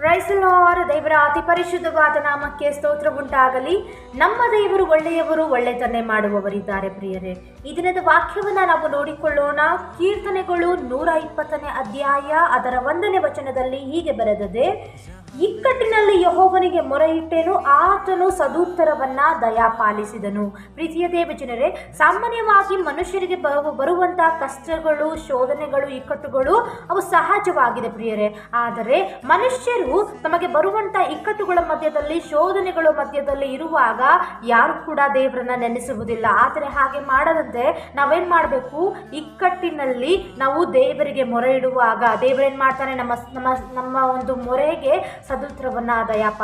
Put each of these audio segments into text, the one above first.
ಪ್ರೈಸಲಾರ ದೇವರ ಅತಿ ಪರಿಶುದ್ಧವಾದ ನಾಮಕ್ಕೆ ಸ್ತೋತ್ರ ಉಂಟಾಗಲಿ ನಮ್ಮ ದೇವರು ಒಳ್ಳೆಯವರು, ಒಳ್ಳೆತನ್ನೇ ಮಾಡುವವರಿದ್ದಾರೆ ಪ್ರಿಯರೇ. ಈ ದಿನದ ವಾಕ್ಯವನ್ನು ನಾವು ನೋಡಿಕೊಳ್ಳೋಣ. ಕೀರ್ತನೆಗಳು ನೂರ ಇಪ್ಪತ್ತನೇ ಅಧ್ಯಾಯ, ಅದರ ಒಂದನೇ ವಚನದಲ್ಲಿ ಹೀಗೆ ಬರೆದದೆ ಇಕ್ಕಟ್ಟಿನಲ್ಲಿ ಯಹೋವನಿಗೆ ಮೊರೆಯಿಟ್ಟೇನು, ಆತನು ಸದುತ್ತರವನ್ನ ದಯಾಪಾಲಿಸಿದನು. ಪ್ರೀತಿಯ ದೇವಜನರೇ ಸಾಮಾನ್ಯವಾಗಿ ಮನುಷ್ಯರಿಗೆ ಬರು ಬರುವಂತಹ ಕಷ್ಟಗಳು, ಶೋಧನೆಗಳು, ಇಕ್ಕಟ್ಟುಗಳು, ಅವು ಸಹಜವಾಗಿದೆ ಪ್ರಿಯರೇ. ಆದರೆ ಮನುಷ್ಯರು ತಮಗೆ ಬರುವಂತಹ ಇಕ್ಕಟ್ಟುಗಳ ಮಧ್ಯದಲ್ಲಿ, ಶೋಧನೆಗಳ ಮಧ್ಯದಲ್ಲಿ ಇರುವಾಗ ಯಾರು ಕೂಡ ದೇವರನ್ನ ನೆನೆಸುವುದಿಲ್ಲ. ಆದರೆ ಹಾಗೆ ಮಾಡದಂತೆ ನಾವೇನ್ ಮಾಡಬೇಕು? ಇಕ್ಕಟ್ಟಿನಲ್ಲಿ ನಾವು ದೇವರಿಗೆ ಮೊರೆ ಇಡುವಾಗ, ದೇವರೇನ್ ಮಾಡ್ತಾನೆ? ನಮ್ಮ ನಮ್ಮ ನಮ್ಮ ಒಂದು ಮೊರೆಗೆ ಸದುತ್ರವನ್ನ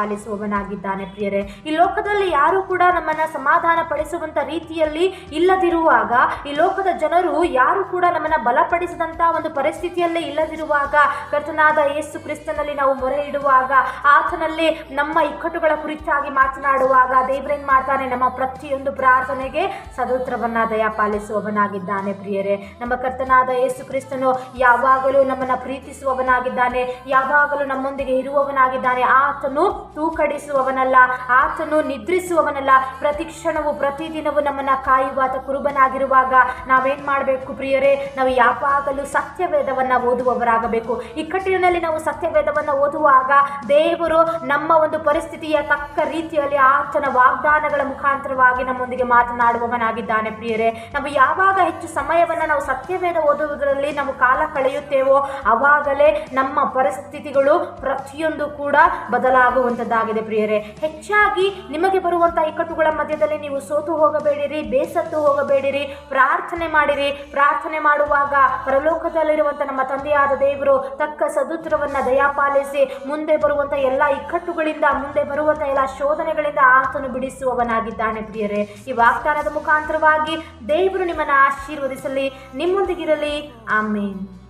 ದಯಾಪಾಲಿಸುವವನಾಗಿದ್ದಾನೆ ಪ್ರಿಯರೇ. ಈ ಲೋಕದಲ್ಲಿ ಯಾರು ಕೂಡ ನಮ್ಮನ್ನ ಸಮಾಧಾನ ಪಡಿಸುವಂತ ರೀತಿಯಲ್ಲಿ ಇಲ್ಲದಿರುವಾಗ, ಈ ಲೋಕದ ಜನರು ಯಾರು ಕೂಡ ನಮ್ಮನ್ನ ಬಲಪಡಿಸಿದಂತ ಒಂದು ಪರಿಸ್ಥಿತಿಯಲ್ಲೇ ಇಲ್ಲದಿರುವಾಗ, ಕರ್ತನಾದ ಯೇಸು ಕ್ರಿಸ್ತನಲ್ಲಿ ನಾವು ಮೊರೆ ಇಡುವಾಗ, ಆತನಲ್ಲಿ ನಮ್ಮ ಇಕ್ಕಟ್ಟುಗಳ ಕುರಿತಾಗಿ ಮಾತನಾಡುವಾಗ ದೇವರೇನ್ ಮಾಡ್ತಾನೆ? ನಮ್ಮ ಪ್ರತಿಯೊಂದು ಪ್ರಾರ್ಥನೆಗೆ ಸದೂತ್ರವನ್ನು ದಯ ಪಾಲಿಸುವವನಾಗಿದ್ದಾನೆ ಪ್ರಿಯರೇ. ನಮ್ಮ ಕರ್ತನಾದ ಯೇಸು ಕ್ರಿಸ್ತನು ಯಾವಾಗಲೂ ನಮ್ಮನ್ನ ಪ್ರೀತಿಸುವವನಾಗಿದ್ದಾನೆ, ಯಾವಾಗಲೂ ನಮ್ಮೊಂದಿಗೆ ಇರುವವನಾಗಿದ್ದಾನೆ. ಆತನು ತೂಕಡಿಸುವವನಲ್ಲ, ಆತನು ನಿದ್ರಿಸುವವನಲ್ಲ. ಪ್ರತಿ ಕ್ಷಣವು ಪ್ರತಿದಿನವೂ ನಮ್ಮನ್ನ ಕಾಯುವಾತ ಕುರುಬನಾಗಿರುವಾಗ ನಾವೇನ್ ಮಾಡಬೇಕು ಪ್ರಿಯರೇ? ನಾವು ಯಾವಾಗಲೂ ಸತ್ಯವೇದವನ್ನ ಓದುವವರಾಗಬೇಕು. ಇಕ್ಕಟ್ಟಿನಲ್ಲಿ ನಾವು ಸತ್ಯವೇದವನ್ನ ಓದುವಾಗ ದೇವರು ನಮ್ಮ ಒಂದು ಪರಿಸ್ಥಿತಿಯ ತಕ್ಕ ರೀತಿಯಲ್ಲಿ ಆತನ ವಾಗ್ದಾನಗಳ ಮುಖಾಂತರವಾಗಿ ನಮ್ಮೊಂದಿಗೆ ಮಾತನಾಡುವವನಾಗಿದ್ದಾನೆ ಪ್ರಿಯರೇ. ನಾವು ಯಾವಾಗ ಹೆಚ್ಚು ಸಮಯವನ್ನ ನಾವು ಸತ್ಯವೇದ ಓದುವುದರಲ್ಲಿ ನಾವು ಕಾಲ ಕಳೆಯುತ್ತೇವೋ, ಅವಾಗಲೇ ನಮ್ಮ ಪರಿಸ್ಥಿತಿಗಳು ಪ್ರತಿಯೊಂದು ಕೂಡ ಬದಲಾಗುವಂಥದ್ದಾಗಿದೆ ಪ್ರಿಯರೇ. ಹೆಚ್ಚಾಗಿ ನಿಮಗೆ ಬರುವಂಥ ಇಕ್ಕಟ್ಟುಗಳ ಮಧ್ಯದಲ್ಲಿ ನೀವು ಸೋತು ಹೋಗಬೇಡಿರಿ, ಬೇಸತ್ತು ಹೋಗಬೇಡಿರಿ, ಪ್ರಾರ್ಥನೆ ಮಾಡಿರಿ. ಪ್ರಾರ್ಥನೆ ಮಾಡುವಾಗ ಪರಲೋಕದಲ್ಲಿರುವಂಥ ನಮ್ಮ ತಂದೆಯಾದ ದೇವರು ತಕ್ಕ ಸದುತ್ರವನ್ನ ದಯಾಪಾಲಿಸಿ ಮುಂದೆ ಬರುವಂಥ ಎಲ್ಲ ಇಕ್ಕಟ್ಟುಗಳಿಂದ ಮುಂದೆ ಬರುವಂಥ ಎಲ್ಲ ಶೋಧನೆಗಳಿಂದ ಆತನು ಬಿಡಿಸುವವನಾಗಿದ್ದಾನೆ ಪ್ರಿಯರೇ. ಈ ವಾಗ್ದಾನದ ಮುಖಾಂತರವಾಗಿ ದೇವರು ನಿಮ್ಮನ್ನು ಆಶೀರ್ವದಿಸಲಿ, ನಿಮ್ಮೊಂದಿಗಿರಲಿ. ಆಮೇನ್.